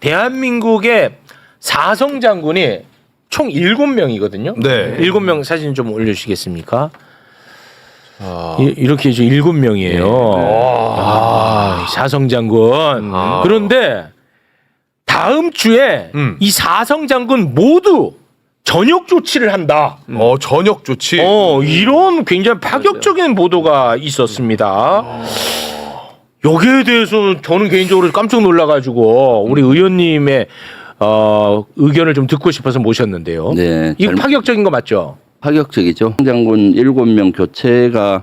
대한민국의 사성 장군이 총 7명이거든요. 네. 7명 사진 좀 올려 주시겠습니까? 아, 이, 이렇게 이제 7명이에요. 아, 이 사성 장군. 아. 그런데 다음 주에 음. 이 사성 장군 모두 전역 조치를 한다. 어 저녁 조치. 어, 이런 굉장히 파격적인 보도가 있었습니다. 여기에 대해서 저는 개인적으로 깜짝 놀라가지고 우리 의원님의 어, 의견을 좀 듣고 싶어서 모셨는데요. 네, 이거 잘- 파격적인 거 맞죠? 파격적이죠. 장군 일곱 명 교체가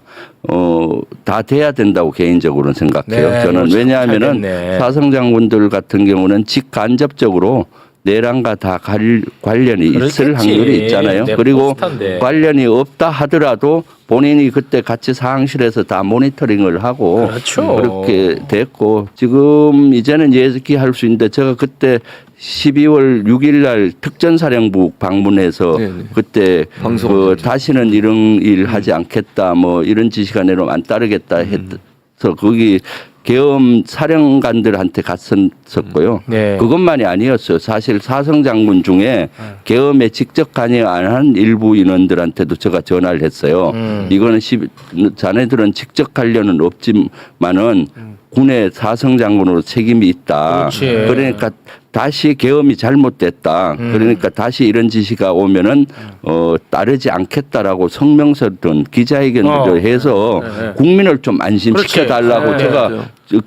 어, 다 돼야 된다고 개인적으로는 생각해요. 네, 저는 뭐참 왜냐하면은 잘됐네. 사성 장군들 같은 경우는 직간접적으로 내란과 다 갈- 관련이 있을 그렇겠지. 확률이 있잖아요. 네, 그리고 포스터인데. 관련이 없다 하더라도 본인이 그때 같이 상황실에서 다 모니터링을 하고 그렇죠. 그렇게 됐고 지금 이제는 얘기할 수 있는데 제가 그때 12월 6일 날 특전사령부 방문해서 네네. 그때 방송 그 다시는 이런 일 하지 않겠다 뭐 이런 지시가 내려면 안 따르겠다 해서 거기 계엄 사령관들한테 갔었고요. 네. 그것만이 아니었어요. 사실 사성 장군 중에 계엄에 직접 관여 안 한 일부 인원들한테도 제가 전화를 했어요. 음. 이거는 시, 자네들은 직접 관련은 없지만은 군의 사성 장군으로 책임이 있다. 그렇지. 그러니까 다시 계엄이 잘못됐다. 음. 그러니까 다시 이런 지시가 오면은 어 따르지 않겠다라고 성명서든 기자회견을 어. 해서 네, 네. 국민을 좀 안심시켜 그렇지. 달라고 네, 제가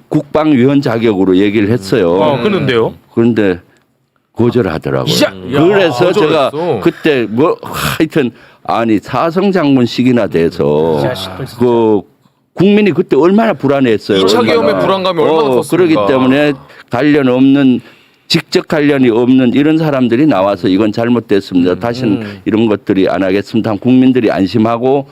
국방위원 자격으로 얘기를 했어요. 어, 그런데요. 그런데 거절하더라고요. 이자- 그래서 야, 제가 거절했어. 그때 뭐 하여튼 아니 사성 장군식이나 돼서 이 자식들 진짜. 그 국민이 그때 얼마나 불안했어요. 이차 얼마나. 계엄의 불안감이 얼마나 어, 컸습니까? 그렇기 때문에 관련 없는 직접 관련이 없는 이런 사람들이 나와서 이건 잘못됐습니다. 다시는 음. 이런 것들이 안 하겠습니다. 국민들이 안심하고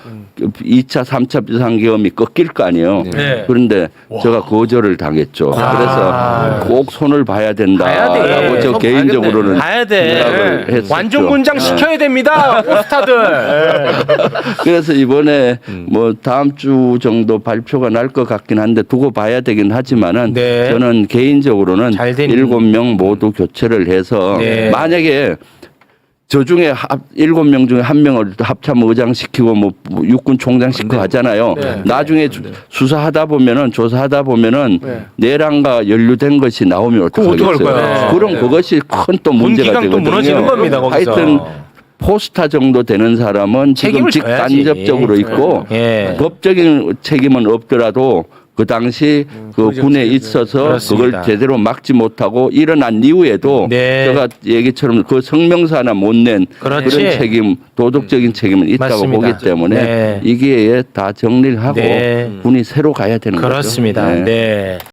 이 2차, 3차 비상계엄이 꺾일 거 아니에요. 네. 그런데 제가 거절을 당했죠. 아. 그래서 꼭 손을 봐야 봐야 된다라고 돼. 저손 개인적으로는 가야 생각을 돼. 했었죠. 완전 군장 시켜야 됩니다. 오스타들. 그래서 이번에 음. 뭐 다음 주 정도 발표가 날 것 같긴 한데 두고 봐야 되긴 하지만은 네. 저는 개인적으로는 잘 된- 일곱 명 모두 교체를 해서 네. 만약에 저 중에 합 일곱 명 중에 한 명을 합참 의장 시키고 뭐 육군 총장 시키고 하잖아요. 네. 나중에 주- 수사하다 보면은 조사하다 보면은 네. 내란과 연루된 것이 나오면 어떡하겠어요. 그럼 네. 그것이 큰 또 문제가 되거든요. 무너지는 겁니다. 거기서. 하여튼 포스타 정도 되는 사람은 져야지. 직간접적으로 있고 예. 법적인 책임은 없더라도 그 당시 그 군에 있어서 그렇습니다. 그걸 제대로 막지 못하고 일어난 이후에도 네. 제가 얘기처럼 그 성명서 하나 못 낸 그런 그렇지. 책임 도덕적인 책임은 있다고 맞습니다. 보기 때문에 네. 이게 다 정리를 하고 네. 군이 새로 가야 되는 거죠. 그렇습니다. 네. 네.